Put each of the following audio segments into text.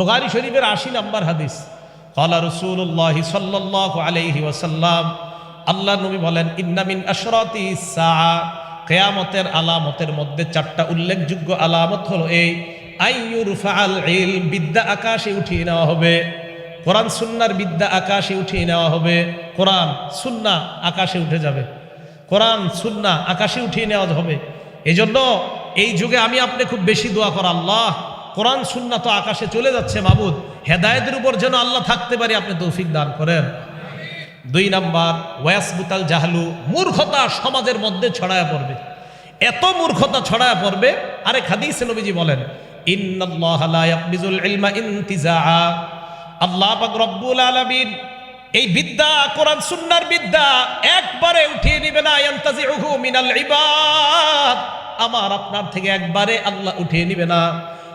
বুখারী শরীফের আশি নাম্বার হাদিস। কলা রসুল্লাহ সাল্লাহ আলাইহি ওয়াসাল্লাম আল্লাহ নবী বলেন ইন্নামিন আশরাতি সাআ। কেয়ামতের আলামতের মধ্যে চারটা উল্লেখযোগ্য আলামত হলো এই আইয়ুর ফাল ইল বিদ্যা আকাশে উঠিয়ে নেওয়া হবে। কোরআন সুন্নার বিদ্যা আকাশে উঠিয়ে নেওয়া হবে। কোরআন সুন্না আকাশে উঠে যাবে। কোরআন সুন্না আকাশে উঠিয়ে নেওয়া হবে। এই জন্য এই যুগে আমি আপনি খুব বেশি দোয়া করা আল্লাহ। কোরআন সুন্না তো আকাশে চলে যাচ্ছে মাবুদ। হেদায়েতের উপর যেন আল্লাহ থাকতে পারি, আপনি তৌফিক দান করেন। দুই নাম্বার, ওয়াসবুতাল জাহালু, মূর্খতা সমাজের মধ্যে ছড়ায় পড়বে। এত মূর্খতা ছড়ায় পড়বে, আরেক হাদিসে নবীজি বলেন রব্বুল এই বিদ্যা, কোরআন সুন্নার বিদ্যা একবারে উঠিয়ে নিবে না মিনাল আমার আপনার থেকে একবারে আল্লাহ উঠিয়ে নিবে না।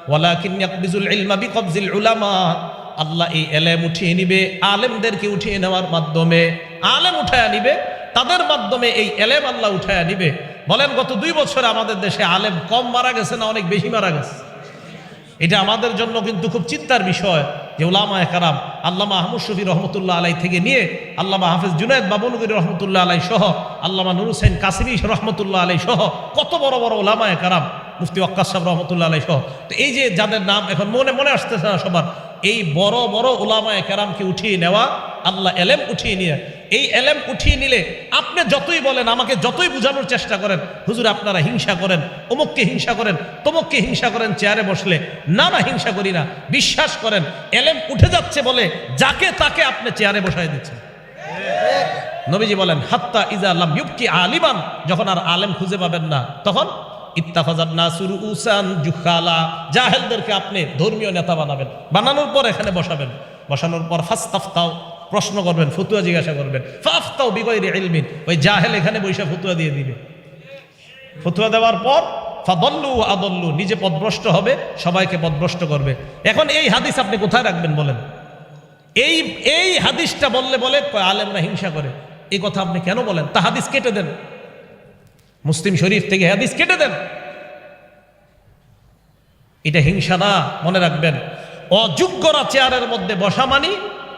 ওয়ালাকিন ইয়াকবিজুল ইলমা বিকবজিল উলামা। আল্লাহ এই এলেম উঠিয়ে নিবে, আলেমদেরকে উঠিয়ে নেওয়ার মাধ্যমে, আলেম উঠায় নিবে, তাদের মাধ্যমে এই এলেম আল্লাহ উঠায় নিবে। বলেন, গত দুই বছরে আমাদের দেশে আলেম কম মারা গেছে না অনেক বেশি মারা গেছে? এটা আমাদের জন্য কিন্তু খুব চিন্তার বিষয় যে ওলামা কারাম আল্লামা আহমদ শফি রহমতুল্লাহ আলাই থেকে নিয়ে আল্লামা হাফিজ জুনায়দ বাবুনগরী রহমতুল্লাহ আলাই সহ, আল্লামা নুর হুসেন কাসিমি রহমতুল্লাহ আলাই সহ, কত বড় বড় ওলামা কারাম মুফতি অক্কাস সাহেব রহমতুল্লাহ আলাই সহ। তো এই যে যাদের নাম এখন মনে মনে আসতেছে না সবার, এই বড় বড় ওলামায় কেরামকে উঠিয়ে নেওয়া, আল্লাহ এলেম উঠিয়ে নিয়ে, এই এলেম উঠিয়ে নিলে আপনি যতই বলেন, আমাকে যতই বোঝানোর চেষ্টা করেন, হুজুর আপনারা হিংসা করেন, অমুককে হিংসা করেন, তমুককে হিংসা করেন, চেয়ারে বসলে, না না, হিংসা করি না, বিশ্বাস করেন, এলেম উঠে যাচ্ছে বলে যাকে তাকে আপনি চেয়ারে বসায় দিচ্ছেন। নবীজি বলেন, হাত্তা ইজা আল্লাম ইউবকি আলিমান, যখন আর আলেম খুঁজে পাবেন না, তখন উসান জুখালা, জাহেলদেরকে আপনি ধর্মীয় নেতা বানাবেন। বানানোর পর এখানে বসাবেন। বসানোর পর ফাস্তাফতাও প্রশ্ন করবেন, ফতুয়া জিজ্ঞাসা করবেন। ফাফতাও বিগয়রি ইলমিন, ওই জাহেল এখানে বসে ফতুয়া দিয়ে দিবে। ফতুয়া দেওয়ার পর, ফাদল্লু আদল্লু, নিজে পদভ্রষ্ট হবে, সবাইকে পদভ্রষ্ট করবে। এখন এই হাদিস আপনি কোথায় রাখবেন বলেন? এই এই হাদিসটা বললে বলে আলেমরা হিংসা করে। এই কথা আপনি কেন বলেন? তা হাদিস কেটে দেন। মুসলিম শরীফ থেকে হাদিস কেটে দেন। এটা হিংসা না, মনে রাখবেন। অযোগ্যরা চেয়ারের মধ্যে বসা মানি,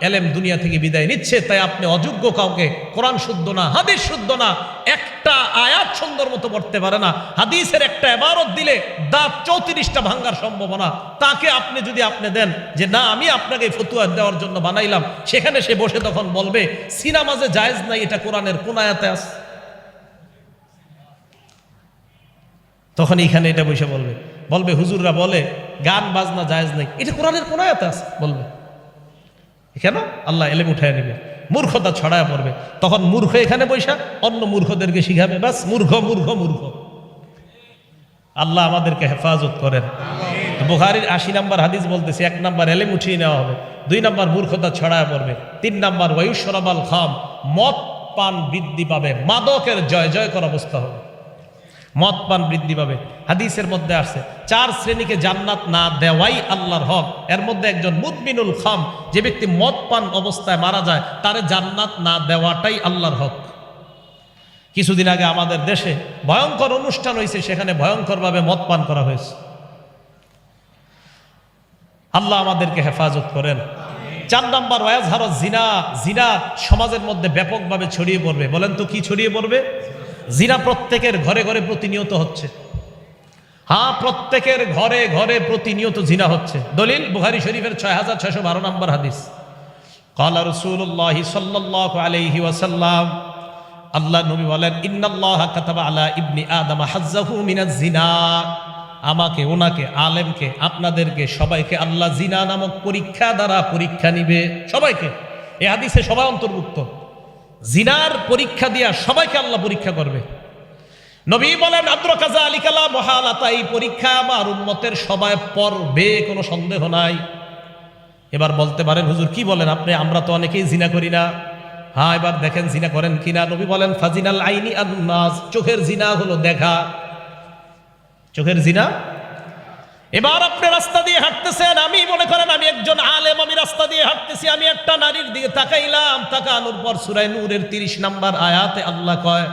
এলেম দুনিয়া থেকে বিদায় নিচ্ছে, তাই আপনি অযোগ্য কাউকে কোরআন শুদ্ধ না, হাদিস শুদ্ধ না, একটা আয়াত সুন্দর মতো পড়তে পারে না। হাদিসের একটা এবারত দিলে দাঁত চৌত্রিশটা ভাঙ্গার সম্ভাবনা। তাকে আপনি যদি আপনি দেন যে, না, আমি আপনাকে ফতুয়া দেওয়ার জন্য বানাইলাম। সেখানে সে বসে তখন বলবে, সিনামাজে জায়েজ নাই, এটা কোরআনের কোন আয়াতে আছে? তখন এইখানে এটা বসে বলবে। বলবে হুজুররা বলে গান বাজনা জায়েজ নাই। এটা কোরআনের কোন আয়াতে আছে? বলবে। কেন? আল্লাহ এলেম উঠায় নেবে। মূর্খতা ছড়ায় পড়বে। তখন মূর্খ এখানে বৈশা অন্য মূর্খদেরকে শিখাবে বাস মূর্খ মূর্খ মূর্খ। আল্লাহ আমাদেরকে হেফাজত করেন। তো বুখারির আশি নাম্বার হাদিস বলতেছে এক নাম্বার এলেম উঠিয়ে নেওয়া হবে দুই নাম্বার মূর্খতা ছড়ায় পড়বে তিন নাম্বার ওয়ুসরাবাল খাম মদ পান বৃদ্ধি পাবে মাদকের জয় জয় কর অবস্থা হবে। মদ পান বৃদ্ধি পাবে। হাদিসের মধ্যে আসছে, চার শ্রেণীকে জান্নাত না দেওয়াই আল্লাহর হক। এর মধ্যে একজন মুদমিনুল খাম, যে ব্যক্তি মদ পান অবস্থায় মারা যায়, তারে জান্নাত না দেওয়াটাই আল্লাহর হক। কিছুদিন আগে আমাদের দেশে ভয়ঙ্কর অনুষ্ঠান হয়েছে, সেখানে ভয়ঙ্করভাবে মদ পান করা হয়েছে। আল্লাহ আমাদেরকে হেফাজত করেন। চার নাম্বার ওয়াজ হারত জিনা। জিনা সমাজের মধ্যে ব্যাপকভাবে ছড়িয়ে পড়বে। বলেন তো কি ছড়িয়ে পড়বে? জিনা প্রত্যেকের ঘরে ঘরে প্রতিনিয়ত হচ্ছে। হ্যাঁ প্রত্যেকের ঘরে ঘরে প্রতিনিয়ত জিনা হচ্ছে। দলিল বুহারি শরীফের ছয় হাজার ছয়শো বারো নম্বর হাদিস। কালা রসুল্লাহ সাল্লাহ আলহি ওয়াসাল্লাম, আল্লাহ নবী বলেন, ইন্নাল্লাহ কাতাবা আলা ইবনি আদম হাজ্জাহু মিনাজ জিনা। আমাকে, ওনাকে, আলেমকে, আপনাদেরকে, সবাইকে আল্লাহ জিনা নামক পরীক্ষা দ্বারা পরীক্ষা নিবে। সবাইকে। এ হাদিসে সবাই অন্তর্ভুক্ত। জিনার পরীক্ষা দিয়া সবাইকে আল্লাহ পরীক্ষা করবে। নবী বলেন আব্দুল কাজা আলী কালা মহালাতা, এই পরীক্ষা আমার উন্মতের সবাই পড়বে, কোনো সন্দেহ নাই। এবার বলতে পারেন, হুজুর, কি বলেন আপনি? আমরা তো অনেকেই জিনা করি না। হ্যাঁ এবার দেখেন, জিনা করেন কিনা নবী বলেন, ফাজিনাল আইনি আন্নাস, চোখের জিনা হলো দেখা। চোখের জিনা? এবার আপনি রাস্তা দিয়ে হাঁটতেছেন, আমি মনে করেন আমি একজন আলেম, আমি রাস্তা দিয়ে হাঁটতেছি, আমি একটা নারীর দিকে তাকাইলাম, তাকানোর পর সুরাই নূরের তিরিশ নাম্বার আয়াতে আল্লাহ কয়,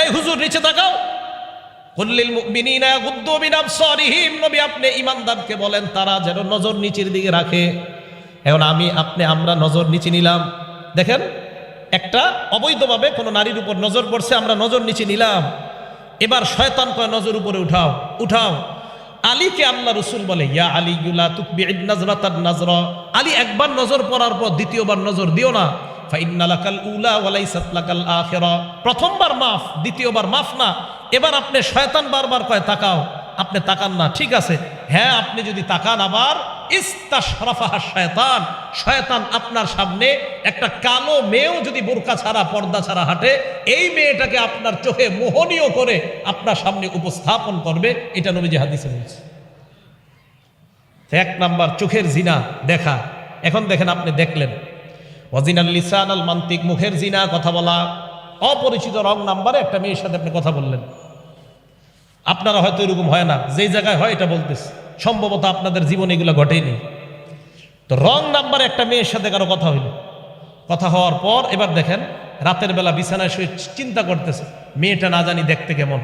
এই হুজুর, নিচে তাকাও। আপনি ঈমানদারকে বলেন, তারা যেন নজর নিচের দিকে রাখে। এখন আমি, আপনি, আমরা নজর নিচে নিলাম। দেখেন, একটা অবৈধভাবে কোনো নারীর উপর নজর পড়ছে, আমরা নজর নিচে নিলাম। এবার শয়তান কয়, নজর উপরে উঠাও উঠাও। আলীকে আল্লাহ রসুল বলে, ইয়া আলী গুলা তুকবি নাজরা। আলী একবার নজর পড়ার পর দ্বিতীয়বার নজর দিও না। ফাইন্নালাকাল উলা ওয়ালাইসাত লাকাল আখিরা। প্রথমবার মাফ, দ্বিতীয়বার মাফ না। এবার আপনি শয়তান বারবার কয়, তাকাও। আপনি তাকান না, ঠিক আছে। হ্যাঁ আপনি যদি তাকান আবার, ইস্তাশরাফাহা শয়তান শয়তান আপনার সামনে একটা কালো মেয়েও যদি বোরকা ছাড়া, পর্দা ছাড়া হাঁটে, এই মেয়েটাকে আপনার চোখে মোহনীয় করে আপনার সামনে উপস্থাপন করবে, এটা নবীজি হাদিসে বলছে। এক নাম্বার, চোখের জিনা দেখা। এখন দেখেন আপনি দেখলেন। ওয়াজিনাল লিসান আল মান্তিক, মুখের জিনা, কথা বলা। অপরিচিত রং নাম্বারে একটা মেয়ের সাথে আপনি কথা বললেন। আপনারা হয়তো এরকম হয় না। যেই জায়গায় হয় এটা বলতেছে। সম্ভবত আপনাদের জীবনে এগুলো ঘটেনি। তো রং নাম্বারে একটা মেয়ের সাথে কারও কথা হইল। কথা হওয়ার পর এবার দেখেন, রাতের বেলা বিছানায় শুয়ে চিন্তা করতেছে, মেয়েটা না জানি দেখতে কেমন?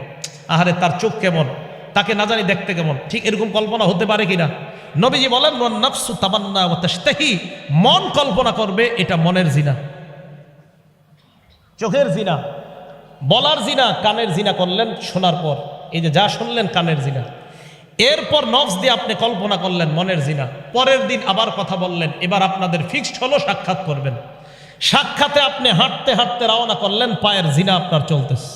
আহারে, তার চোখ কেমন? তাকে না জানি দেখতে কেমন? ঠিক এরকম কল্পনা হতে পারে কিনা? নবীজি বলেন নফসু তামান্না তাশতাহি। মন কল্পনা করবে, এটা মনের জিনা। চোখের জিনা। বলার জিনা, কানের জিনা করলেন, শোনার পর। এই যে যা শুনলেন কানের জিনা। এরপর নফস দিয়ে আপনি কল্পনা করলেন মনের জিনা। পরের দিন আবার কথা বললেন, এবার আপনাদের ফিক্সড হলো, সাক্ষাৎ করবেন। সাক্ষাতে আপনি হাঁটতে হাঁটতে রওনা করলেন, পায়ের জিনা আপনার চলতেছে।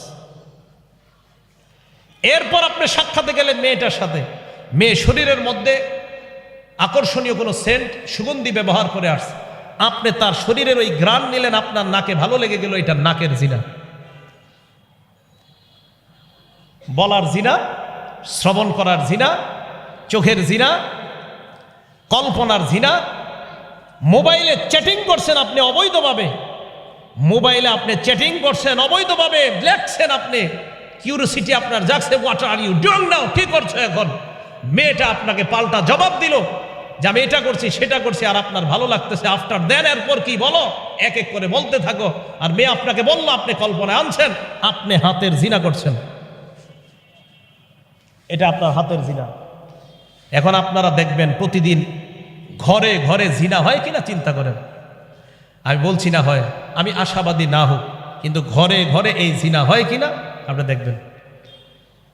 এরপর আপনি সাক্ষাতে গেলেন মেয়েটার সাথে। মেয়ে শরীরের মধ্যে আকর্ষণীয় কোনো সেন্ট সুগন্ধি ব্যবহার করে আসছে। আপনি তার শরীরের ওই গ্রান নিলেন, আপনার নাকে ভালো লেগে গেল, এটা নাকের জিনা। বলার জিনা, শ্রবণ করার জিনা, চোখের জিনা, কল্পনার জিনা, মোবাইলে চ্যাটিং করছেন আপনি অবৈধভাবে। মোবাইলে আপনি চ্যাটিং করছেন অবৈধভাবে, লেখছেন আপনি। কিউরিসিটি আপনার জাগছে what are you doing now কি করছ এখন? মেয়েটা আপনাকে পাল্টা জবাব দিল, যে আমি এটা করছি, সেটা করছি, আর আপনার ভালো লাগতেছে। আফটার দেন এরপর কি বলো? এক এক করে বলতে থাকো। আর মেয়ে আপনাকে বলল, আপনি কল্পনা আনছেন, আপনি হাতের জিনা করছেন। এটা আপনার হাতের জিনা। এখন আপনারা দেখবেন প্রতিদিন ঘরে ঘরে জিনা হয় কিনা চিন্তা করেন। আমি বলছি না হয়, আমি আশাবাদী না হোক, কিন্তু ঘরে ঘরে এই জিনা হয় কিনা আপনি দেখবেন।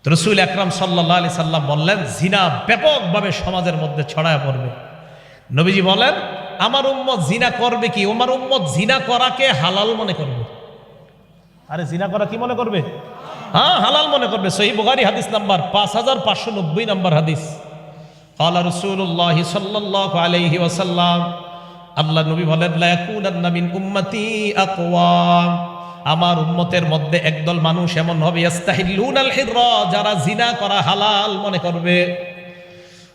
রসুল আকরাম সাল্লাহ আলি সাল্লাম বললেন, জিনা ব্যাপকভাবে সমাজের মধ্যে ছড়ায় পড়বে। নবীজি বলেন, আমার উম্মত জিনা করবে কি? আমার উম্মত জিনা করাকে হালাল মনে করবে। আরে জিনা করা কি মনে করবে? হ্যাঁ হালাল মনে করবে। সহি বুখারি হাদিস নাম্বার পাঁচ হাজার পাঁচশো নব্বই নাম্বার হাদিস। কালা রসুল্লাহ সাল্লাহ আলহি ওসাল্লাম আল্লাহ নবী বলেন লাকুনান্নামিন উম্মতি আকওয়াম আমার উম্মতের মধ্যে একদল মানুষ এমন হবে ইস্তাহিল্লুন আল হিররা যারা জিনা করা হালাল মনে করবে।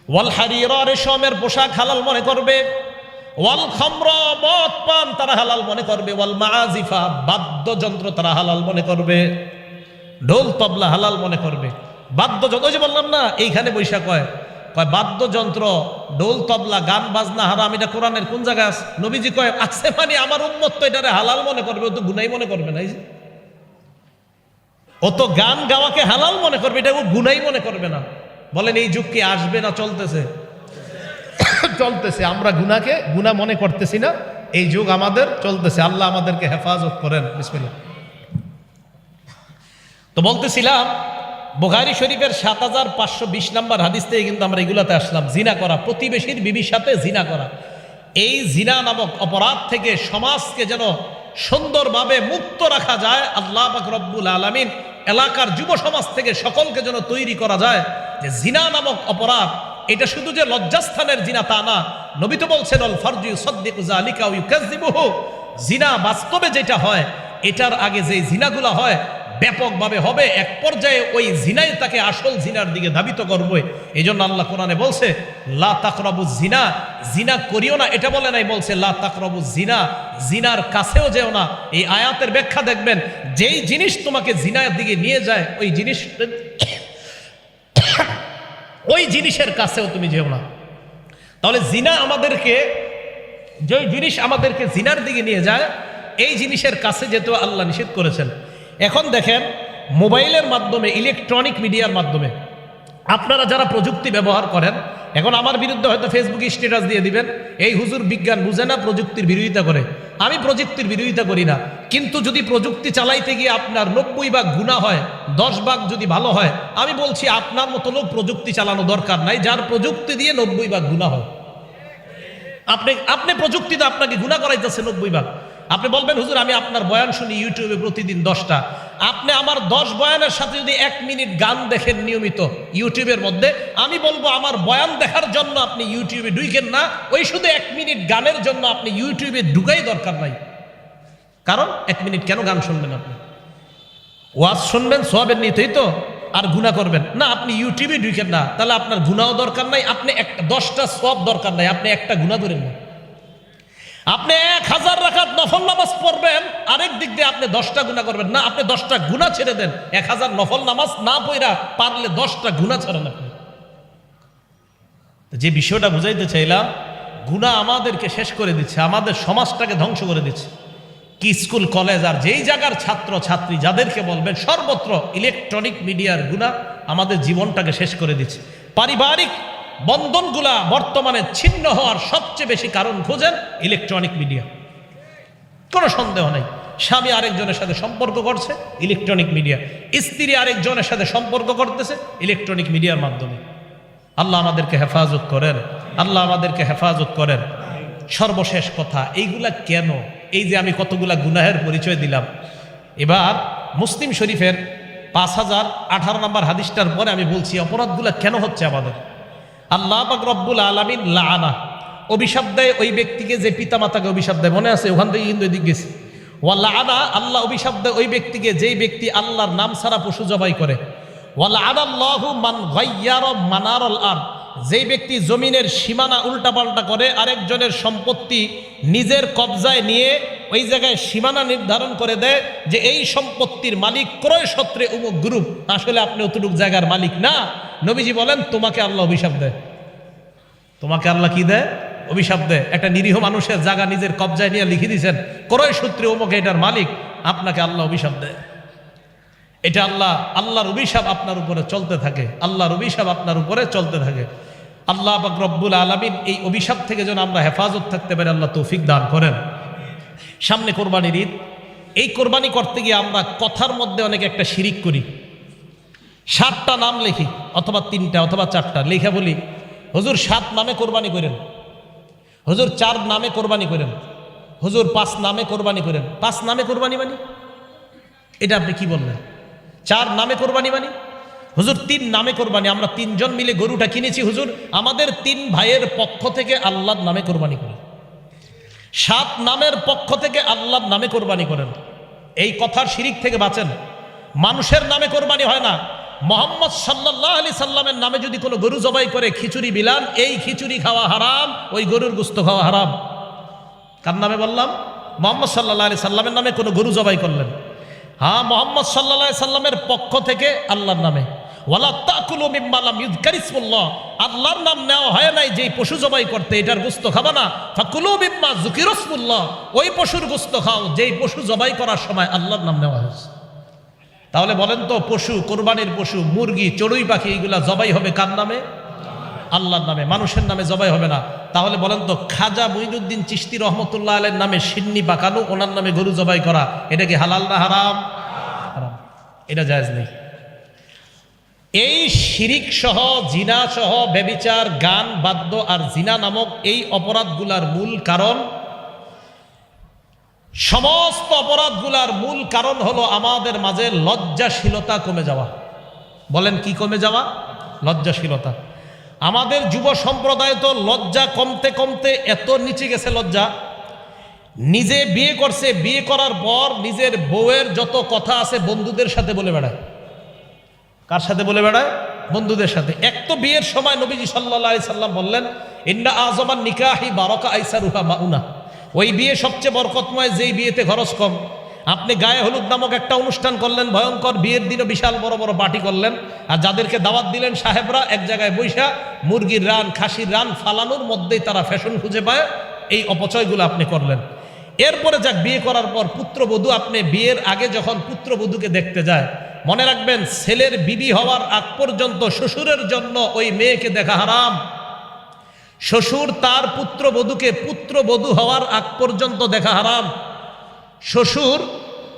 ওয়াল হারির রেশমের পোশাক হালাল মনে করবে। ওয়াল খমর, মদ পান তারা হালাল মনে করবে। ওয়াল মাজিফা বাদ্যযন্ত্র তারা হালাল মনে করবে। ঢোল তবলা হালাল মনে করবে। বাদ্যযন্ত্র যে বললাম না, এইখানে বৈশাখ কয় কয়, বাদ্যযন্ত্র, ঢোল তবলা, গান, বাজনা হারাম, এটা কোরআনের কোন জায়গায় আছে? নবীজি কয়, আছে মানে আমার উম্মত তো এটারে হালাল মনে করবে, ও তো গুনাই মনে করবে না, এই যে। ও তো গান গাওয়াকে হালাল মনে করবে, এটা ও গুনাই মনে করবে না। বলেন, এই যুগ কি আসবে না চলতেছে? চলতেছে, আমরা গুনাকে গুনা মনে করতেছি না, এই যুগ আমাদের চলতেছে। আল্লাহ আমাদেরকে হেফাজত করেন, বিসমিল্লাহ। তো বলতেছিলাম, বুখারি শরীফের সাত হাজার পাঁচশো বিশ নাম্বার হাদিস থেকে কিন্তু আমরা এগুলাতে আসলাম। জিনা করা, প্রতিবেশীর বিবির সাথে জিনা করা। এই জিনা নামক অপরাধ থেকে সমাজকে যেন সুন্দরভাবে মুক্ত রাখা যায়, আল্লাহ রব্বুল আলমিন এলাকার যুব সমাজ থেকে সকলকে যেন তৈরি করা যায়। যে জিনা নামক অপরাধ, এটা শুধু যে লজ্জাস্থানের জিনা তা না, নবী তো বলছেন, অল ফারজু সদ্দিক জালিকা ইউকাযিবুহু। জিনা বাস্তবে যেটা হয়, এটার আগে যে জিনাগুলা হয় ব্যাপকভাবে হবে। এক পর্যায়ে ওই জিনাই তাকে আসল জিনার দিকে ধাবিত করবে। এই জন্য আল্লাহ কোরআনে বলছে, লা তাকরাবু জিনা। জিনা করিও না, এটা বলে নাই, বলছে, লা তাকরাবু জিনা। জিনার কাছেও যেও না। এই আয়াতের ব্যাখ্যা দেখবেন, যেই জিনিস তোমাকে জিনার দিকে নিয়ে যায়, ওই জিনিস ওই জিনিসের কাছেও তুমি যেও না। তাহলে জিনা আমাদেরকে যে জিনিস আমাদেরকে জিনার দিকে নিয়ে যায়, এই জিনিসের কাছে যেতে আল্লাহ নিষেধ করেছেন। এখন দেখেন, মোবাইলের মাধ্যমে ইলেকট্রনিক মিডিয়ার মাধ্যমে, আপনারা যারা প্রযুক্তি ব্যবহার করেন, এখন আমার বিরুদ্ধে হয়তো ফেসবুকে স্ট্যাটাস দিয়ে দিবেন, এই হুজুর বিজ্ঞান বুঝে না, প্রযুক্তির বিরোধিতা করে। আমি প্রযুক্তির বিরোধিতা করি না, কিন্তু যদি প্রযুক্তি চালাইতে গিয়ে আপনার নব্বই ভাগ গুণা হয়, দশ ভাগ যদি ভালো হয়, আমি বলছি আপনার মতো লোক প্রযুক্তি চালানো দরকার নাই, যার প্রযুক্তি দিয়ে নব্বই ভাগ গুণা হয়। আপনি আপনি প্রযুক্তিতে আপনাকে গুণা করাইতেছে নব্বই ভাগ। আপনি বলবেন, হুজুর, আমি আপনার বয়ান শুনি ইউটিউবে প্রতিদিন দশটা। আপনি আমার দশ বয়ানের সাথে যদি এক মিনিট গান দেখেন নিয়মিত ইউটিউবের মধ্যে, আমি বলব, আমার বয়ান দেখার জন্য আপনি ইউটিউবে ঢুকেন না। ওই শুধু এক মিনিট গানের জন্য আপনি ইউটিউবে ঢুকাই দরকার নাই। কারণ এক মিনিট কেন গান শুনবেন আপনি? ওয়াজ শুনবেন, সোয়াবের নিতেই তো, আর গুণা করবেন। না, আপনি ইউটিউবে ঢুকেন না, তাহলে আপনার গুণাও দরকার নাই, আপনি একটা দশটা সব দরকার নাই, আপনি একটা গুণা ধরেন না। আপনি এক হাজার রাখাত নফল নামাজ পড়বেন, আরেক দিক দিয়ে আপনি দশটা গুণা করবেন। না, আপনি দশটা গুণা ছেড়ে দেন। এক হাজার নফল নামাজ না পড়া, পারলে দশটা গুণা ছাড়েন আপনি। যে বিষয়টা বুঝাইতে চাইলাম গুণা আমাদেরকে শেষ করে দিচ্ছে, আমাদের সমাজটাকে ধ্বংস করে দিচ্ছে। কি স্কুল, কলেজ আর যেই জায়গার ছাত্র, ছাত্রী যাদেরকে বলবেন, সর্বত্র ইলেকট্রনিক মিডিয়ার গুণা আমাদের জীবনটাকে শেষ করে দিচ্ছে। পারিবারিক বন্ধনগুলা বর্তমানে ছিন্ন হওয়ার সবচেয়ে বেশি কারণ খোঁজেন ইলেকট্রনিক মিডিয়া কোনো সন্দেহ নেই। স্বামী আরেকজনের সাথে সম্পর্ক করছে ইলেকট্রনিক মিডিয়া স্ত্রী আরেকজনের সাথে সম্পর্ক করতেছে ইলেকট্রনিক মিডিয়ার মাধ্যমে। আল্লাহ আমাদেরকে হেফাজত করেন, আল্লাহ আমাদেরকে হেফাজত করেন। সর্বশেষ কথা, এইগুলা কেন? এই যে আমি কতগুলা গুনাহের পরিচয় দিলাম। এবার মুসলিম শরীফের পাঁচ হাজার আঠারো নম্বর হাদিসটার পরে আমি বলছি, অপরাধগুলা কেন হচ্ছে আমাদের? আল্লাহ রব্বুল আলমিন লানা। অভিশাপ দেয় ওই ব্যক্তিকে যে পিতা মাতাকে অভিশাপ দেয়, মনে আছে? ওখান থেকে কিন্তু এদিক গেছি। ওয়াল্লা আনা আল্লাহ অভিশাপ দেয় ওই ব্যক্তিকে, যেই ব্যক্তি আল্লাহর নাম ছাড়া পশু জবাই করে। ওয়াল্লা আনাল্লাহু মান গাইয়ার মানারল আর যেই ব্যক্তি জমিনের সীমানা উল্টাপাল্টা করে, আরেকজনের সম্পত্তি নিজের কবজায় নিয়ে ওই জায়গায় সীমানা নির্ধারণ করে দেয় যে এই সম্পত্তির মালিক ক্রয় সত্রে উমুক গ্রুপ। আসলে আপনি অতটুক জায়গার মালিক না। নবীজি বলেন, তোমাকে আল্লাহ অভিশাপ দেয়। তোমাকে আল্লাহ কি দেয়? অভিশাপ দেয় একটা নিরীহ মানুষের জায়গা নিজের কবজায় নিয়ে লিখে দিয়েছেন, ক্রয় সূত্রে অমুকে এটার মালিক, আপনাকে আল্লাহ অভিশাপ দেয়। এটা আল্লাহ, আল্লাহর অভিশাপ আপনার উপরে চলতে থাকে, আল্লাহর অভিশাপ আপনার উপরে চলতে থাকে। আল্লাহ পাক রব্বুল আলমিন এই অভিশাপ থেকে যেন আমরা হেফাজত থাকতে পারি, আল্লাহ তৌফিক দান করেন। সামনে কোরবানির ঈদ। এই কোরবানি করতে গিয়ে আমরা কথার মধ্যে অনেক একটা শিরিক করি। সাতটা নাম লিখি, অথবা তিনটা, অথবা চারটা, লেখা বলি, হুজুর, সাত নামে কোরবানি করেন। হুজুর চার নামে কোরবানি করেন। হুজুর পাঁচ নামে কোরবানি করেন। পাঁচ নামে কোরবানি মানি? এটা আপনি কি বললেন? চার নামে কোরবানি মানি? হুজুর, তিন নামে কোরবানি। আমরা তিনজন মিলে গরুটা কিনেছি হুজুর। আমাদের তিন ভাইয়ের পক্ষ থেকে আল্লাহর নামে কোরবানি করি সাত নামের পক্ষ থেকে আল্লাহর নামে কোরবানি করেন। এই কথার শিরিক থেকে বাঁচেন। মানুষের নামে কোরবানি হয় না। মোহাম্মদ সাল্লাহ আলি সাল্লামের নামে যদি কোনো গরু জবাই করে খিচুড়ি বিলান এই খিচুড়ি খাওয়া হারাম, ওই গরুর গুস্ত খাওয়া হারাম। কার নামে বললাম? মোহাম্মদ সাল্লাহ আলি সাল্লামের নামে কোনো গরু জবাই করলেন। হ্যাঁ মোহাম্মদ সাল্লাহ সাল্লামের পক্ষ থেকে আল্লাহর নামে। ওয়ালা তাকুলু মিম্মালাম ইউদকারিসমুল্লাহ আল্লাহর নাম নেওয়া হয় নাই যে পশু জবাই করতে, এটার গুস্ত খাবা না। ফাকুলু মিম্মা জুকিরসমুল্লাহ ওই পশুর গুস্ত খাও, যেই পশু জবাই করার সময় আল্লাহর নাম নেওয়া হয়েছে। তাহলে বলেন তো, পশু, কোরবানির পশু, মুরগি, চড়ুই পাখি, এইগুলা জবাই হবে কার নামে? আল্লাহর নামে, মানুষের নামে জবাই হবে না। তাহলে বলেন তো, খাজা মঈনুদ্দিন চিস্তি রহমতুল্লাহ আলের নামে সিন্নি পাকানো ওনার নামে গরু জবাই করা, এটা কি হালাল না হারাম? হারাম। এটা জায়েজ নেই। এই শিরিক সহ, জিনা সহ বেবিচার গান, বাদ্য আর জিনা নামক এই অপরাধগুলার মূল কারণ সমস্ত অপরাধগুলার মূল কারণ হলো আমাদের মাঝে লজ্জাশীলতা কমে যাওয়া। বলেন কি কমে যাওয়া? লজ্জাশীলতা। আমাদের যুব সম্প্রদায় তো লজ্জা কমতে কমতে এত নিচে গেছে লজ্জা। নিজে বিয়ে করছে, বিয়ে করার পর নিজের বউয়ের যত কথা আছে বন্ধুদের সাথে বলে বেড়ায়। কার সাথে বলে বেড়ায়? বন্ধুদের সাথে। এক তো বিয়ের সময় নবীজি সাল্লাহ সাল্লাম বললেন, ইন্না আজমান নিকাহি বারকা আইসা রুহা মাউনা। ওই বিয়ে সবচেয়ে বরকতময় যেই বিয়েতে খরচ কম। আপনি গায়ে হলুদ নামক একটা অনুষ্ঠান করলেন, ভয়ঙ্কর বিয়ের দিনও বিশাল বড় বড় পার্টি করলেন, আর যাদেরকে দাওয়াত দিলেন সাহেবরা এক জায়গায় বৈশা মুরগির রান, খাসির রান ফালানোর মধ্যেই তারা ফ্যাশন খুঁজে পায়, এই অপচয়গুলো আপনি করলেন। এরপরে যাক, বিয়ে করার পর পুত্রবধূ আপনি বিয়ের আগে যখন পুত্রবধূকে দেখতে যায়, মনে রাখবেন ছেলের বিবি হওয়ার আগ পর্যন্ত শ্বশুরের জন্য ওই মেয়েকে দেখা হারাম। শ্বশুর তার পুত্রবধূকে পুত্রবধূ হওয়ার আগ পর্যন্ত দেখা হারাম। শ্বশুর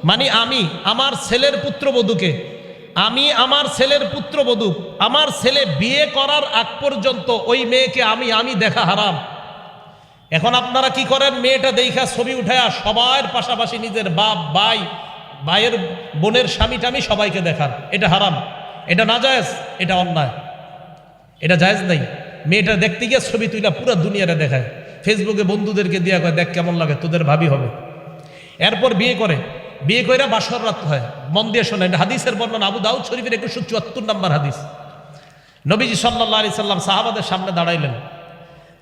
মানে আমি, আমার ছেলের পুত্রবধূকে, আমি আমার ছেলের পুত্রবধূ, আমার ছেলে বিয়ে করার আগ পর্যন্ত ওই মেয়েকে আমি আমি দেখা হারাম। এখন আপনারা কি করেন? মেয়েটা দেখা ছবি উঠায়া সবার পাশাপাশি নিজের বাপ, ভাই, ভাইয়ের বোনের স্বামী টামি সবাইকে দেখান। এটা হারাম। এটা না জায়েজ এটা অন্যায়। এটা জায়েজ নাই। মেয়েটা দেখতে গিয়ে ছবি তুইলা পুরো দুনিয়ারে দেখায়। ফেসবুকে বন্ধুদেরকে দিয়া কয়, দেখ কেমন লাগে, তোদের ভাবি হবে। এরপর বিয়ে করে। বিয়ে করে বাসর রাত হয়। মন দিয়ে শোনেন হাদিসের বর্ণনা। আবু দাউদ শরীফের একুশশো চুয়াত্তর নম্বর হাদিস। নবীজি সাল্লাহ আলি সাল্লাম সাহাবাদের সামনে দাঁড়াইলেন।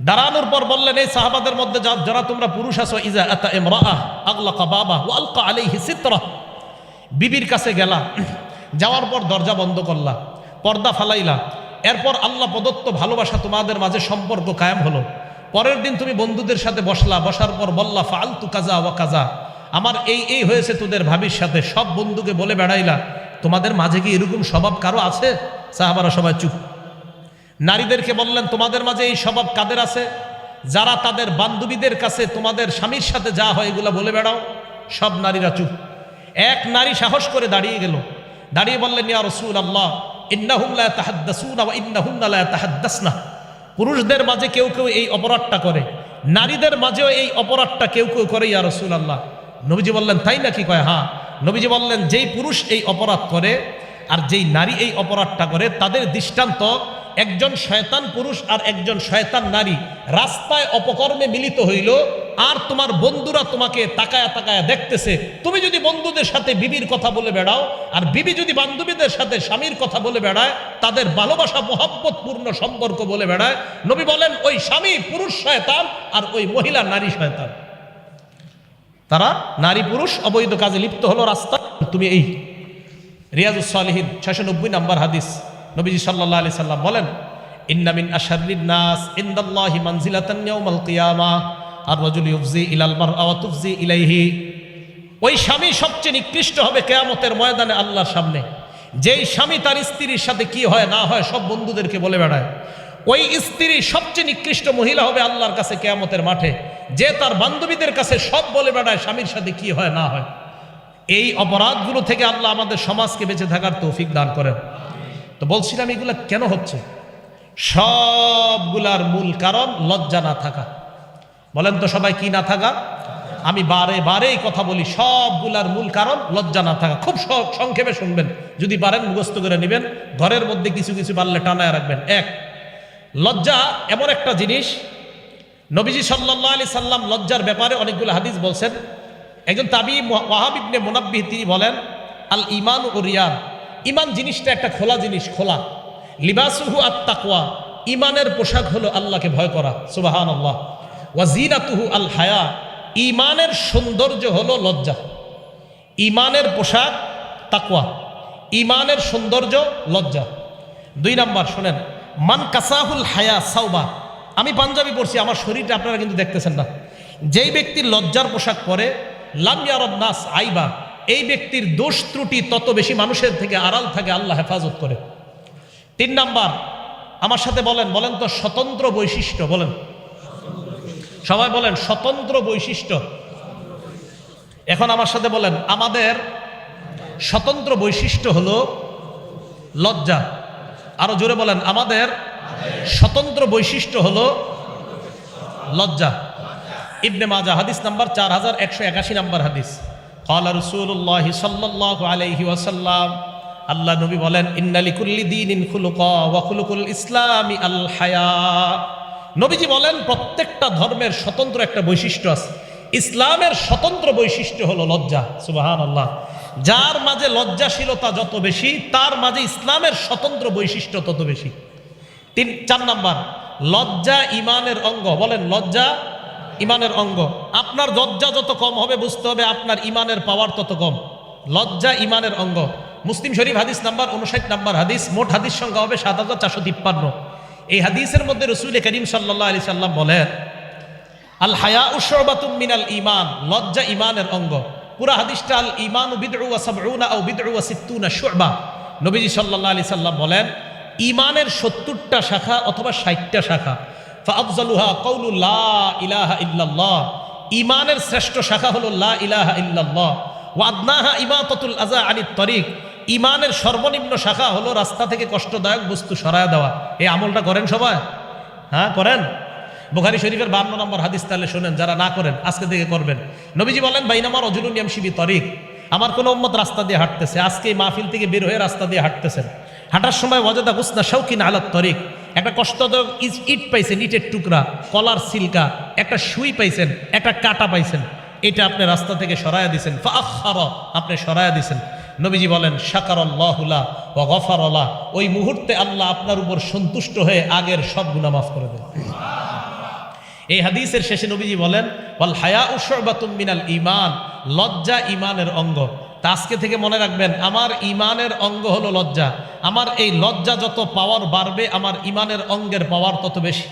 দাঁড়ানোর পর বললেন, এই সাহাবাদের মধ্যে যারা তোমরা পুরুষ আছো, ইজা ইমরাআহ আগলাকা বাবা ও আলকা আলাইহি সিতরা। বিবির কাছে গেলা। যাওয়ার পর দরজা বন্ধ করলা, পর্দা ফালাইলা। এরপর আল্লাহ প্রদত্ত ভালোবাসা তোমাদের মাঝে সম্পর্ক কায়েম হলো। পরের দিন তুমি বন্ধুদের সাথে বসলা, বসার পর বললা, ফালতু কাজা ওয়া কাজা। আমার এই এই হয়েছে তোদের ভাবির সাথে। সব বন্ধুকে বলে বেড়াইলা, তোমাদের মাঝে কি এরকম স্বভাব কারও আছে? সাহাবারা সবাই চুপ। নারীদেরকে বললেন, তোমাদের মাঝে এই স্বভাব কাদের আছে? যারা তাদের বান্ধবীদের কাছে তোমাদের স্বামীর সাথে যা হয় এগুলো বলে বেড়াও। সব নারীরা চুপ। এক নারী সাহস করে দাঁড়িয়ে গেল। দাঁড়িয়ে বললেন, ইয়া রসুল আল্লাহ পুরুষদের মাঝে কেউ কেউ এই অপরাধটা করে, নারীদের মাঝেও এই অপরাধটা কেউ কেউ করে, ইয়া রসুল আল্লাহ নবীজি বললেন, তাই নাকি? কয় হ্যাঁ। নবীজি বললেন, যেই পুরুষ এই অপরাধ করে আর যেই নারী এই অপরাধটা করে, তাদের দৃষ্টান্ত একজন শয়তান পুরুষ আর একজন শয়তান নারী। রাস্তায় অপকর্মে মিলিত হইল আর তোমার বন্ধুরা তোমাকে তাকায়া তাকায়া দেখতেছে। তুমি যদি বন্ধুদের সাথে বিবির কথা বলে বেড়াও, আর বিবি যদি বান্ধবীদের সাথে স্বামীর কথা বলে বেড়ায়, তাদের ভালোবাসা, মহাব্বতপূর্ণ সম্পর্ক বলে বেড়ায়, নবী বলেন, ওই স্বামী পুরুষ শয়তান, আর ওই মহিলা নারী শয়তান। তারা নারী পুরুষ, অবৈধ কাজে লিপ্ত হলো রাস্তা তুমি এই রিয়াজুস সালিহিন ছয়শো নব্বই নাম্বার হাদিস, নবীজি সাল্লাহ আলি সাল্লাম বলেন ইন্নামিন আশারিন নাস ইন্দাল্লাহি মানজিলাতান ইয়াউমাল কিয়ামা। আর রাজুল ইউফজি ইলাল মারআ ওয়া ইলাইহি। ওই স্বামী সবচেয়ে নিকৃষ্ট হবে কেয়ামতের ময়দানে আল্লাহর সামনে। যেই স্বামী তার স্ত্রীর সাথে কি হয়, না হয়, সব বন্ধুদেরকে বলে বেড়ায়। ওই স্ত্রী সবচেয়ে নিকৃষ্ট মহিলা হবে আল্লাহর কাছে কেয়ামতের মাঠে। যে তার বান্ধবীদের কাছে সব বলে বেড়ায় স্বামীর সাথে কি হয়, না হয়। এই অপরাধগুলো থেকে আল্লাহ আমাদের সমাজকে বেঁচে থাকার তৌফিক দান করেন। তো বলছিলাম, এগুলা কেন হচ্ছে? সবগুলার মূল কারণ লজ্জা না থাকা। বলেন তো সবাই কি না থাকা? আমি বারে বারে এই কথা বলি, সবগুলার মূল কারণ লজ্জা না থাকা। খুব সংক্ষেপে শুনবেন, যদি পারেন মুখস্থ করে নেবেন। ঘরের মধ্যে কিছু কিছু পারলে টানায় রাখবেন। এক, লজ্জা এমন একটা জিনিস, নবীজি সাল্লাহ আলি সাল্লাম লজ্জার ব্যাপারে অনেকগুলো হাদিস বলছেন। একজন তাবি ওয়াহাবিবনে মোনাব্বি তিনি বলেন, আল ইমান ও রিয়ান। ইমান জিনিসটা একটা খোলা জিনিস, খোলা। লিবাসুহু আত তাকওয়া ইমানের পোশাক হলো আল্লাহকে ভয় করা। সুবাহান আল্লাহ ওয়াজিরাতুহু আল হায়া ইমানের সৌন্দর্য হলো লজ্জা। ইমানের পোশাক তাকওয়া ইমানের সৌন্দর্য লজ্জা। দুই নাম্বার, শোনেন, মান কাসাহুল হায়া সাউবা আমি পাঞ্জাবি পড়ছি আমার শরীরটা আপনারা কিন্তু দেখতেছেন না। যেই ব্যক্তির লজ্জার পোশাক পরে, লাম ইয়ারব নাস আইবা, এই ব্যক্তির দোষ ত্রুটি তত বেশি মানুষের থেকে আড়াল থাকে, আল্লাহ হেফাজত করে। তিন নাম্বার, আমার সাথে বলেন বলেন তো স্বতন্ত্র বৈশিষ্ট্য, বলেন। সবাই বলেন স্বতন্ত্র বৈশিষ্ট্য। এখন আমার সাথে বলেন, আমাদের স্বতন্ত্র বৈশিষ্ট্য হল লজ্জা। আরও জোরে বলেন, আমাদের স্বতন্ত্র বৈশিষ্ট্য হল লজ্জা। ইবনে মাজা, হাদিস নাম্বার চার হাজার একশো একাশি নাম্বার হাদিস। কলা রসুল্লাহ সাল্লাহ আলহি ওয়াসাল্লাম, আল্লাহ নবী বলেন ইন্নালিকুল্লি দিন ইনখুলুক ওয়াকুলুকুল ইসলামী আল হায়া। নবীজি বলেন, প্রত্যেকটা ধর্মের স্বতন্ত্র একটা বৈশিষ্ট্য আছে। ইসলামের স্বতন্ত্র বৈশিষ্ট্য হলো লজ্জা সুবাহান আল্লাহ যার মাঝে লজ্জাশীলতা যত বেশি, তার মাঝে ইসলামের স্বতন্ত্র বৈশিষ্ট্য তত বেশি। তিন, চার নাম্বার, লজ্জা ইমানের অঙ্গ। বলেন, লজ্জা ইমানের অঙ্গ। আপনার লজ্জা যত কম হবে, বুঝতে হবে আপনার ইমানের পাওয়ার তত কম। লজ্জা ইমানের অঙ্গ। মুসলিম শরীফ হাদিস নাম্বার, উনষাট নাম্বার হাদিস, মোট হাদিস সংখ্যা হবে সাত হাজার চারশো তিপ্পান্ন। এই হাদিসের মধ্যে রসুল করিম সাল্লাহ আলি সাল্লাম বলেন আল হায়া উসরবাতুম মিনাল ইমান লজ্জা ইমানের অঙ্গ। পুরা হাদিসটা আল ইমান ওয়া সিত্তুনা শুবা নবীজি সাল্লাল্লাহু আলাইহি সাল্লাম বলেন ইমানের সত্তরটা শাখা অথবা ষাটটা শাখা, ফাআফজালুহা কওলু লা ইলাহা ইল্লাল্লাহ ইমানের শ্রেষ্ঠ শাখা হলো লা ইলাহা ইল্লাল্লাহ। ওয়া আদনাহা ইমাতাতুল আযা আনিত তরিক ইমানের সর্বনিম্ন শাখা হলো রাস্তা থেকে কষ্টদায়ক বস্তু সরায় দেওয়া। এই আমলটা করেন সবাই? হ্যাঁ করেন? বুখারি শরীফের বান্ন নম্বর হাদিস তাহলে শোনেন, যারা না করেন, আজকে থেকে করবেন। নবীজি বলেন বাইনামার অজুলুনিয়াম শিবি তরিক। আমার কোনো উম্মত রাস্তা দিয়ে হাঁটতেছে, আজকে এই মাহফিল থেকে বের হয়ে রাস্তা দিয়ে হাঁটতেছেন। হাঁটার সময় ওয়াজেদা গুসনা শৌকিন আলাত তরিক। একটা কষ্টদায়ক ইট পাইছেন, ইটের টুকরা, কলার সিলকা, একটা সুই পাইছেন, একটা কাটা পাইছেন। এটা আপনি রাস্তা থেকে সরায়া দিছেন। আপনি সরায়া দিছেন। নবীজি বলেন শাকার আল্লাহুল্লাহ ও গফার ওই মুহূর্তে আল্লাহ আপনার উপর সন্তুষ্ট হয়ে আগের সব গুণা মাফ করে দেন। এই হাদিসের শেষে নবীজি বলেন বল হায়া উসরবাতুম মিনাল ইমান লজ্জা ইমানের অঙ্গ। তা আজকে থেকে মনে রাখবেন, আমার ইমানের অঙ্গ হলো লজ্জা। আমার এই লজ্জা যত পাওয়ার বাড়বে, আমার ইমানের অঙ্গের পাওয়ার তত বেশি।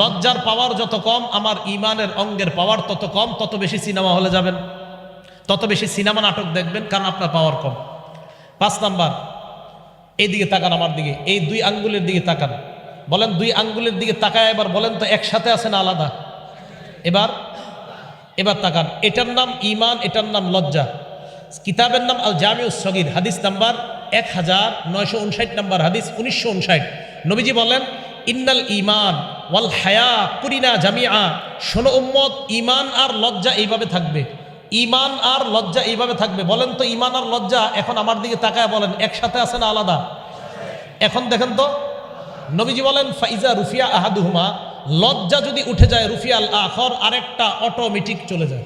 লজ্জার পাওয়ার যত কম, আমার ইমানের অঙ্গের পাওয়ার তত কম, তত বেশি সিনেমা হলে যাবেন। তত বেশি সিনেমা নাটক দেখবেন, কারণ আপনার পাওয়ার কম। পাঁচ নাম্বার এইদিকে তাকান আমার দিকে, এই দুই আঙ্গুলের দিকে তাকান। বলেন, দুই আঙ্গুলের দিকে তাকায় এবার, বলেন তো একসাথে আছে না আলাদা? এবার এবার তাকান। এটার নাম ইমান এটার নাম লজ্জা। কিতাবের নাম আল জামিউস সগির, হাদিস নাম্বার এক হাজার নয়শো উনষাট নাম্বার হাদিস উনিশশো উনষাট। নবীজি বলেন, ইন্নাল ইমান ওয়াল হায়া কুরিনা জামিয়া শোনো উম্মত ইমান আর লজ্জা এইভাবে থাকবে। ইমান আর লজ্জা এইভাবে থাকবে। বলেন তো ইমান আর লজ্জা এখন আমার দিকে তাকায় বলেন, একসাথে আছে না আলাদা? এখন দেখেন তো, নবীজি বলেন, ফাইজা রুফিয়া আহাদুহুমা, লজ্জা যদি উঠে যায় রুফিয়াল আখর, আরেকটা অটোমেটিক চলে যায়।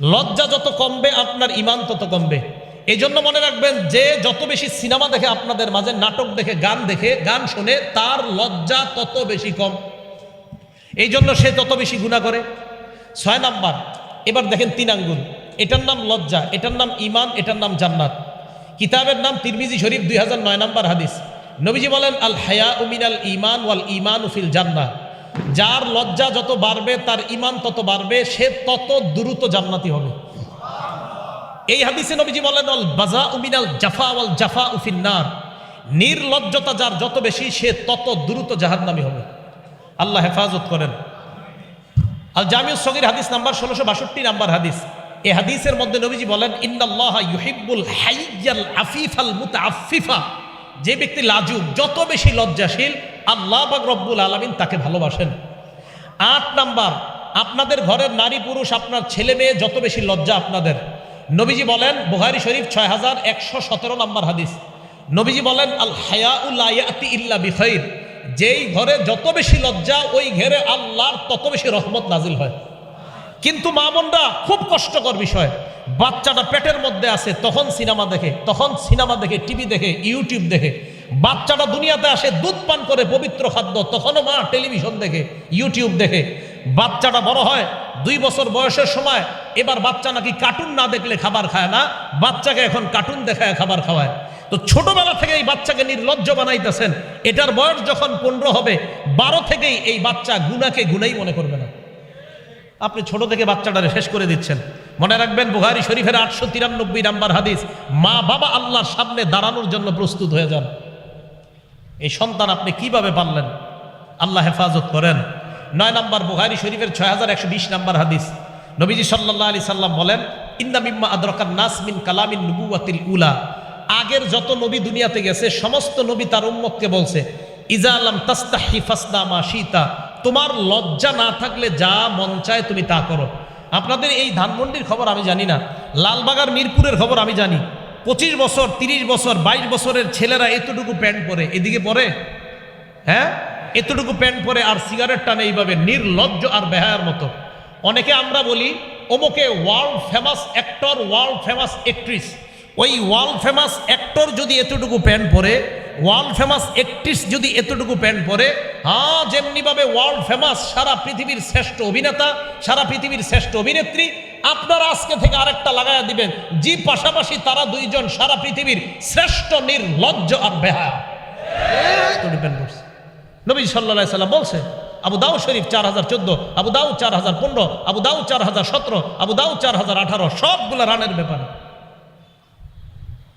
লজ্জা যত কমবে, আপনার ইমান তত কমবে। এই জন্য মনে রাখবেন, যে যত বেশি সিনেমা দেখে আপনাদের মাঝে, নাটক দেখে, গান দেখে, গান শুনে, তার লজ্জা তত বেশি কম। এই জন্য সে তত বেশি গুণা করে। ছয় নাম্বার এবার দেখেন তিন আঙ্গুল। এটার নাম লজ্জা, এটার নাম ইমান এটার নাম জান্নাত। কিতাবের নাম তিরমিজি শরীফ দুই হাজার নয় নম্বর হাদিস। নবীজি বলেন, আল হায়া উমিনাল ইমান ওয়াল ইমান উফিল জান্নাত যার লজ্জা যত বাড়বে, তার ইমান তত বাড়বে, সে তত দ্রুত জান্নাতি হবে। এই হাদিসে নবীজি বলেন, আল বাজা উমিনাল জাফা ওয়াল জাফা উফিন্নার নির্লজ্জতা যার যত বেশি, সে তত দ্রুত জাহান্নামি হবে। আল্লাহ হেফাজত করেন। আল জামিউ সগির হাদিস নাম্বার ষোলোশো বাষট্টি নাম্বার হাদিস। এই হাদিসের মধ্যে নবীজি বলেন, ইন্নাল্লাহ ইউহিব্বুল হাইয়াল আফিফাল মুতাআফফিফা। যে ব্যক্তি লাজুক, যত বেশি লজ্জাশীল, আল্লাহ পাক রব্বুল আলামিন তাকে ভালোবাসেন। আট নাম্বার, আপনাদের ঘরের নারী পুরুষ, আপনার ছেলে মেয়ে, যত বেশি লজ্জা আপনাদের। নবীজি বলেন বুহারি শরীফ ছয় হাজার একশো সতেরো নম্বর হাদিস। নবীজি বলেন, আল হায়া হায়াউল্লায়াতি ইল্লা বিখৈর যেই ঘরে যত বেশি লজ্জা, ওই ঘরে আল্লাহর তত বেশি রহমত নাজিল হয়। কিন্তু মা খুব কষ্টকর বিষয়। বাচ্চাটা পেটের মধ্যে আছে, তখন সিনেমা দেখে, তখন সিনেমা দেখে, টিভি দেখে, ইউটিউব দেখে। বাচ্চাটা দুনিয়াতে আসে, দুধ পান করে পবিত্র খাদ্য, তখনও মা টেলিভিশন দেখে, ইউটিউব দেখে। বাচ্চাটা বড় হয়, দুই বছর বয়সের সময়, এবার বাচ্চা নাকি কার্টুন না দেখলে খাবার খায় না, বাচ্চাকে এখন কার্টুন দেখায়, খাবার খাওয়ায়। তো ছোটবেলা থেকে এই বাচ্চাকে নির্লজ্জ বানাইতেছেন। এটার বয়স যখন পনেরো হবে, বারো থেকেই এই বাচ্চা গুনাকে গুনাই মনে করবে না। আপনি ছোট থেকে বাচ্চাটারে শেষ করে দিচ্ছেন। মনে রাখবেন বুহারি শরীফের আটশো তিরানব্বই নাম্বার হাদিস, মা বাবা আল্লাহর সামনে দাঁড়ানোর জন্য প্রস্তুত হয়ে যান। এই সন্তান আপনি কীভাবে পারলেন আল্লাহ হেফাজত করেন। নয় নাম্বার বুহারি শরীফের ছয় হাজার একশো বিশ নাম্বার হাদিস। নবীজি সাল্লাহ আলি সাল্লাম বলেন ইন্দা মিম্মা আদরকার নাসমিন কালামিন নুবুয়াতিল উলা। আগের যত নবী দুনিয়াতে গেছে, সমস্ত নবী তার উম্মতকে বলছে, ইজা আলম তাস্তাহি ফাসনামা সীতা তোমার লজ্জা না থাকলে যা মন চায় তুমি তা করো। আপনাদের এই ধানমন্ডির খবর আমি জানি না, লালবাগার মিরপুরের খবর আমি জানি। পঁচিশ বছর, তিরিশ বছর, বাইশ বছরের ছেলেরা এতটুকু প্যান্ট পরে, এদিকে পরে? হ্যাঁ? এতটুকু প্যান্ট পরে আর সিগারেট টানে এইভাবে, নির্লজ্জ আর বেহায়ার মতো। অনেকে আমরা বলি অমুকে world famous actor world famous actress ওই ওয়ার্ল্ড ফেমাস অ্যাক্টর যদি এতটুকু প্যান্ট পরে ওয়ার্ল্ড ফেমাস অ্যাক্ট্রিস যদি এতটুকু প্যান্ট পরে হ্যাঁ যেমনিভাবে ওয়ার্ল্ড ফেমাস সারা পৃথিবীর শ্রেষ্ঠ অভিনেতা, সারা পৃথিবীর শ্রেষ্ঠ অভিনেত্রী, আপনারা আজকে থেকে আরেকটা লাগাইয়া দিবেন। জি, পাশাপাশি তারা দুইজন সারা পৃথিবীর শ্রেষ্ঠ, নির্লজ্জ আর বেহায়া। নবী সাল্লাহ সাল্লাম বলছে, আবু দাউ শরীফ চার হাজার চোদ্দ, আবু দাউ চার হাজার পনেরো, আবু দাউ চার হাজার সতেরো, আবু দাউ চার হাজার আঠারো, সবগুলো রানের ব্যাপারে।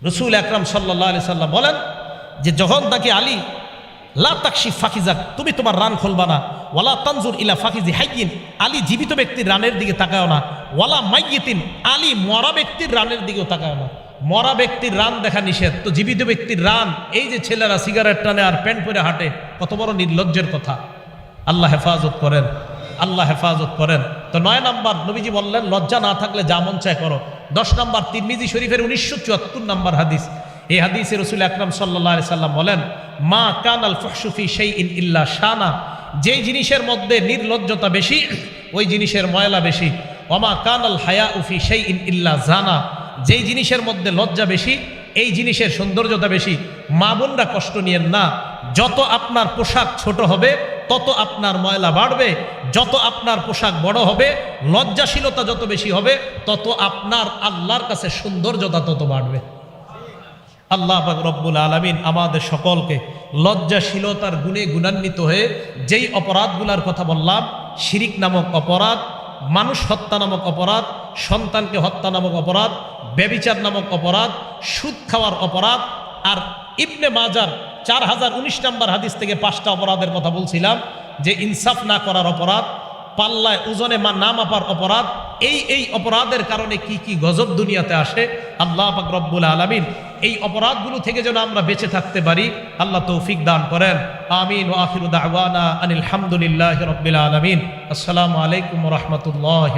রসুল আকরাম সাল্লাহ সাল্লাম বলেন যে যখন তাকে আলী, লা তাকশি ফাকিজাক, তুমি তোমার রান খুলবা না। ওয়ালা তানজুর ইলা ফাকিজি হাইকিন আলী জীবিত ব্যক্তির রানের দিকে তাকায় না। ওয়ালা মাইয়িতিন আলী মরা ব্যক্তির রানের দিকেও তাকায় না। মরা ব্যক্তির রান দেখা নিষেধ। তো জীবিত ব্যক্তির রান, এই যে ছেলেরা সিগারেট টানে আর প্যান্ট পরে হাঁটে, কত বড় নির্লজ্জের কথা। আল্লাহ হেফাজত করেন, আল্লাহ হেফাজত করেন। তো নয় নাম্বার, নবীজি বললেন, লজ্জা না থাকলে যা মন চায় করো। দশ নম্বর তিরমিজি শরীফের উনিশশো চুয়াত্তর নম্বর হাদিস। এই হাদিসে রসুল আকরাম সাল্লাহ সাল্লাম বলেন, মা কান আল ফহসুফি সেই ইন ইল্লা শানা। যেই জিনিসের মধ্যে নির্লজ্জতা বেশি, ওই জিনিসের ময়লা বেশি। অমা কান আল হায়া উফি সেই ইন ইল্লা জানা। যেই জিনিসের মধ্যে লজ্জা বেশি, এই জিনিসের সৌন্দর্যতা বেশি। মা বোনরা কষ্ট নিয়েন না। যত আপনার পোশাক ছোট হবে তত আপনার ময়লা বাড়বে, যত আপনার পোশাক বড় হবে, লজ্জাশীলতা যত বেশি হবে, তত আপনার আল্লাহর কাছে সৌন্দর্যতা তত বাড়বে। আল্লাহ রব্বুল আলমিন আমাদের সকলকে লজ্জাশীলতার গুণে গুণান্বিত হয়ে যেই অপরাধগুলার কথা বললাম, শিরিক নামক অপরাধ, মানুষ হত্যা নামক অপরাধ, সন্তানকে হত্যা নামক অপরাধ, ব্যবিচার নামক অপরাধ, সুদ খাওয়ার অপরাধ, আর ইবনে মাজার চার হাজার উনিশ নম্বর হাদিস থেকে পাঁচটা অপরাধের কথা বলছিলাম, যে ইনসাফ না করার অপরাধ, পাল্লায় ওজনে মা না মাপার অপরাধ, এই এই অপরাধের কারণে কি কি গজব দুনিয়াতে আসে, আল্লাহ রব্বুল আলমিন এই অপরাধগুলো থেকে যেন আমরা বেঁচে থাকতে পারি, আল্লাহ তৌফিক দান করেন। আমিন ও আখির দাওয়ানা আনিল হামদুলিল্লাহ রব্বিল আলমিন। আসসালামু আলাইকুম রহমতুল্লাহ